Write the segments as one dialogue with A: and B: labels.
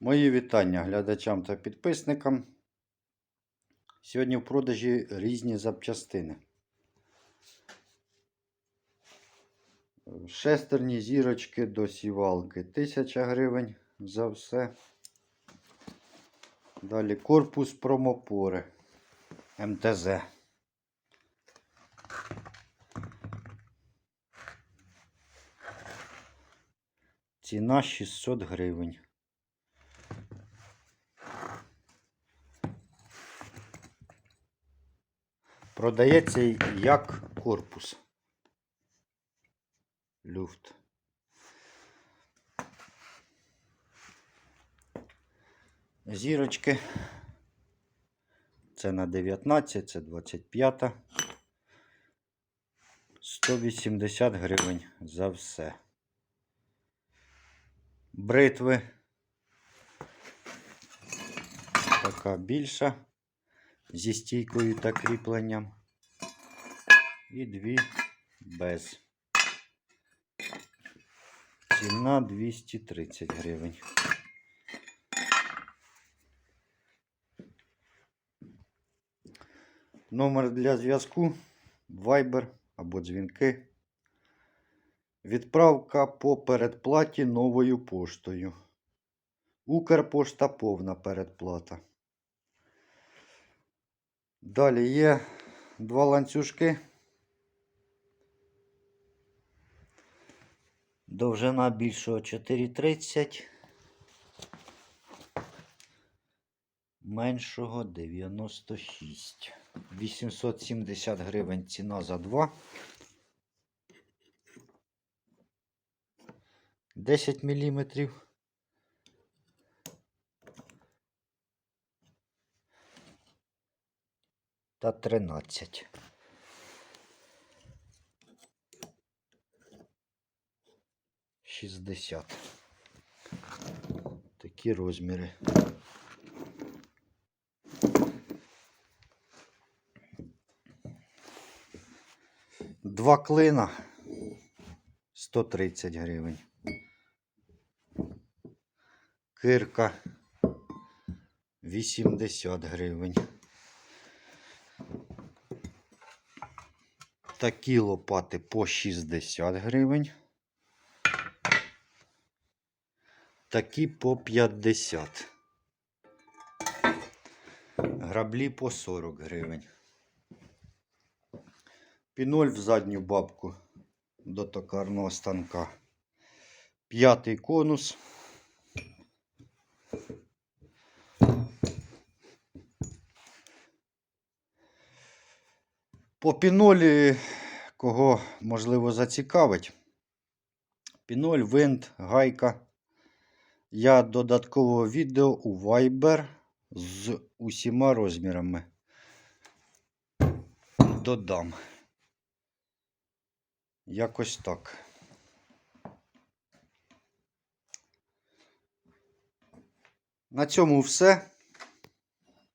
A: Мої вітання глядачам та підписникам. Сьогодні в продажі різні запчастини. Шестерні зірочки до сівалки 1000 гривень за все. Далі корпус промопори МТЗ. Ціна 600 гривень. Продається як корпус. Люфт. Зірочки. Це на 19, це 25. 180 гривень за все. Бритви. Така більша зі стійкою та кріпленням. І дві без. Ціна 230 гривень. Номер для зв'язку Viber або дзвінки. Відправка по передплаті новою поштою. Укрпошта повна передплата. Далі є два ланцюжки. Довжина більшого 4,30. Меншого 96. 870 гривень ціна за два. 10 міліметрів. Та 13. Шістдесят. Такі розміри. Два клина 130 гривень. Кирка 80 гривень. Такі лопати по 60 гривень. Такі по 50. Граблі по 40 гривень. Піноль в задню бабку до токарного станка. П'ятий конус. По пінолі, кого можливо зацікавить. Піноль, винт, гайка. Я додатково відео у Viber з усіма розмірами додам. Якось так. На цьому все.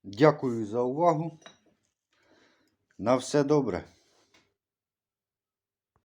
A: Дякую за увагу. На все добре.